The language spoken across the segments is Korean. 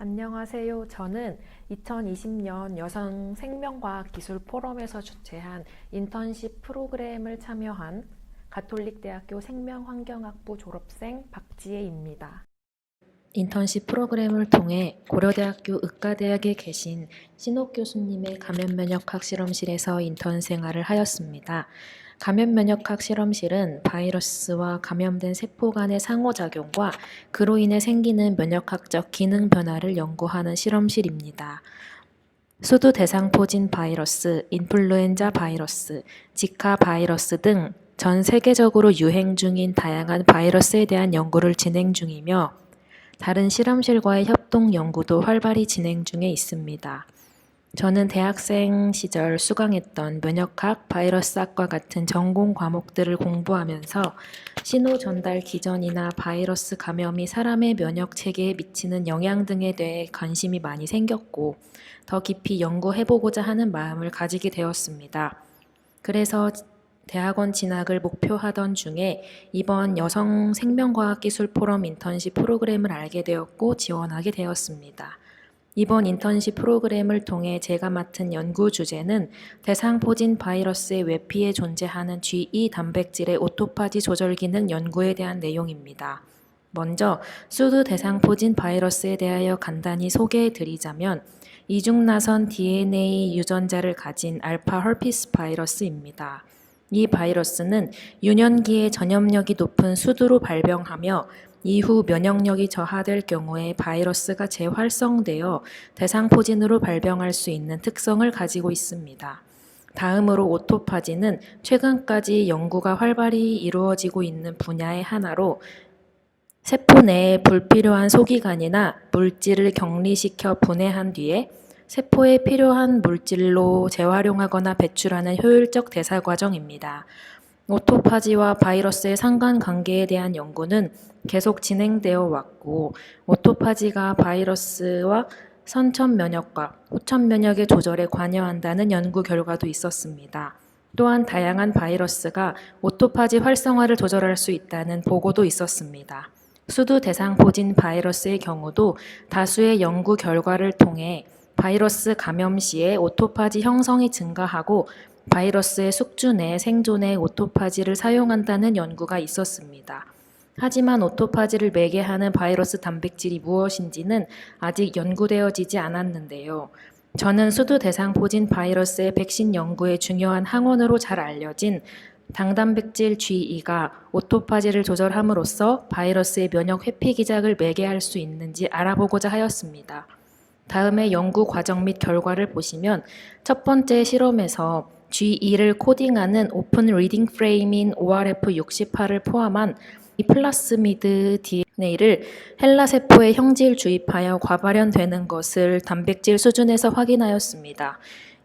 안녕하세요. 저는 2020년 여성 생명과학 기술 포럼에서 주최한 인턴십 프로그램을 참여한 가톨릭대학교 생명환경학부 졸업생 박지혜입니다. 인턴십 프로그램을 통해 고려대학교 의과대학에 계신 신옥 교수님의 감염면역학 실험실에서 인턴 생활을 하였습니다. 감염면역학 실험실은 바이러스와 감염된 세포 간의 상호작용과 그로 인해 생기는 면역학적 기능 변화를 연구하는 실험실입니다. 수두 대상포진 바이러스, 인플루엔자 바이러스, 지카 바이러스 등 전 세계적으로 유행 중인 다양한 바이러스에 대한 연구를 진행 중이며 다른 실험실과의 협동 연구도 활발히 진행 중에 있습니다. 저는 대학생 시절 수강했던 면역학, 바이러스학과 같은 전공 과목들을 공부하면서 신호 전달 기전이나 바이러스 감염이 사람의 면역 체계에 미치는 영향 등에 대해 관심이 많이 생겼고 더 깊이 연구해보고자 하는 마음을 가지게 되었습니다. 그래서 대학원 진학을 목표하던 중에 이번 여성 생명과학기술 포럼 인턴십 프로그램을 알게 되었고 지원하게 되었습니다. 이번 인턴십 프로그램을 통해 제가 맡은 연구 주제는 대상포진 바이러스의 외피에 존재하는 G2 단백질의 오토파지 조절 기능 연구에 대한 내용입니다. 먼저 수두 대상포진 바이러스에 대하여 간단히 소개해 드리자면 이중나선 DNA 유전자를 가진 알파 헐피스 바이러스입니다. 이 바이러스는 유년기에 전염력이 높은 수두로 발병하며 이후 면역력이 저하될 경우에 바이러스가 재활성되어 대상포진으로 발병할 수 있는 특성을 가지고 있습니다. 다음으로 오토파지는 최근까지 연구가 활발히 이루어지고 있는 분야의 하나로 세포 내에 불필요한 소기관이나 물질을 격리시켜 분해한 뒤에 세포에 필요한 물질로 재활용하거나 배출하는 효율적 대사 과정입니다. 오토파지와 바이러스의 상관관계에 대한 연구는 계속 진행되어 왔고, 오토파지가 바이러스와 선천 면역과 호천 면역의 조절에 관여한다는 연구 결과도 있었습니다. 또한 다양한 바이러스가 오토파지 활성화를 조절할 수 있다는 보고도 있었습니다. 수두 대상 포진 바이러스의 경우도 다수의 연구 결과를 통해 바이러스 감염 시에 오토파지 형성이 증가하고 바이러스의 숙주 내 생존에 오토파지를 사용한다는 연구가 있었습니다. 하지만 오토파지를 매개하는 바이러스 단백질이 무엇인지는 아직 연구되어지지 않았는데요. 저는 수두 대상 포진 바이러스의 백신 연구에 중요한 항원으로 잘 알려진 당단백질 G2가 오토파지를 조절함으로써 바이러스의 면역 회피 기작을 매개할 수 있는지 알아보고자 하였습니다. 다음에 연구 과정 및 결과를 보시면 첫 번째 실험에서 G2를 코딩하는 오픈 리딩 프레임인 ORF68을 포함한 이 플라스미드 DNA를 헬라 세포에 형질 주입하여 과발현되는 것을 단백질 수준에서 확인하였습니다.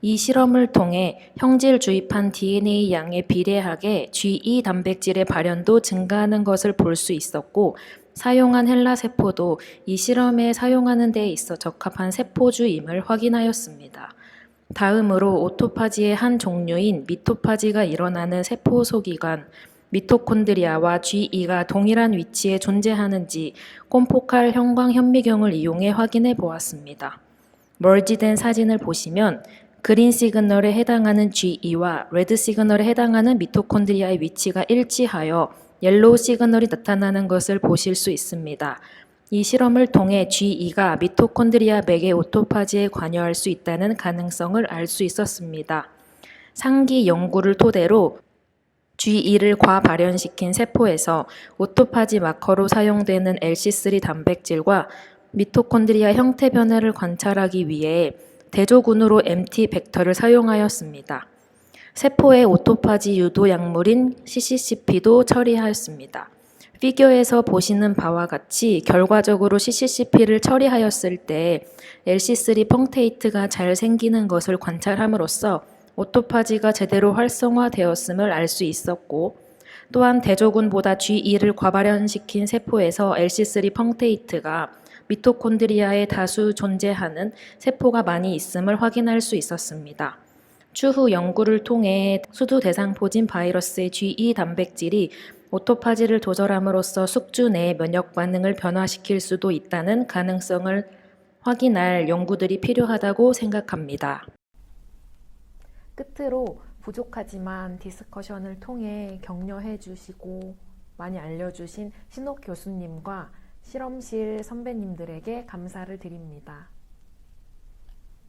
이 실험을 통해 형질 주입한 DNA 양에 비례하게 G2 단백질의 발현도 증가하는 것을 볼 수 있었고 사용한 헬라 세포도 이 실험에 사용하는 데 있어 적합한 세포주임을 확인하였습니다. 다음으로 오토파지의 한 종류인 미토파지가 일어나는 세포 소기관 미토콘드리아와 G2가 동일한 위치에 존재하는지 콤포칼 형광 현미경을 이용해 확인해 보았습니다. 멀지된 사진을 보시면 그린 시그널에 해당하는 G2와 레드 시그널에 해당하는 미토콘드리아의 위치가 일치하여 옐로우 시그널이 나타나는 것을 보실 수 있습니다. 이 실험을 통해 G2가 미토콘드리아 맥의 오토파지에 관여할 수 있다는 가능성을 알 수 있었습니다. 상기 연구를 토대로 G2를 과발현시킨 세포에서 오토파지 마커로 사용되는 LC3 단백질과 미토콘드리아 형태 변화를 관찰하기 위해 대조군으로 MT 벡터를 사용하였습니다. 세포의 오토파지 유도 약물인 CCCP도 처리하였습니다. 피규어에서 보시는 바와 같이 결과적으로 CCCP를 처리하였을 때 LC3 펑테이트가 잘 생기는 것을 관찰함으로써 오토파지가 제대로 활성화되었음을 알 수 있었고 또한 대조군보다 G2를 과발현시킨 세포에서 LC3 펑테이트가 미토콘드리아에 다수 존재하는 세포가 많이 있음을 확인할 수 있었습니다. 추후 연구를 통해 수두 대상포진 바이러스의 G2 단백질이 오토파지를 조절함으로써 숙주 내 면역 반응을 변화시킬 수도 있다는 가능성을 확인할 연구들이 필요하다고 생각합니다. 끝으로 부족하지만 디스커션을 통해 격려해 주시고 많이 알려주신 신옥 교수님과 실험실 선배님들에게 감사를 드립니다.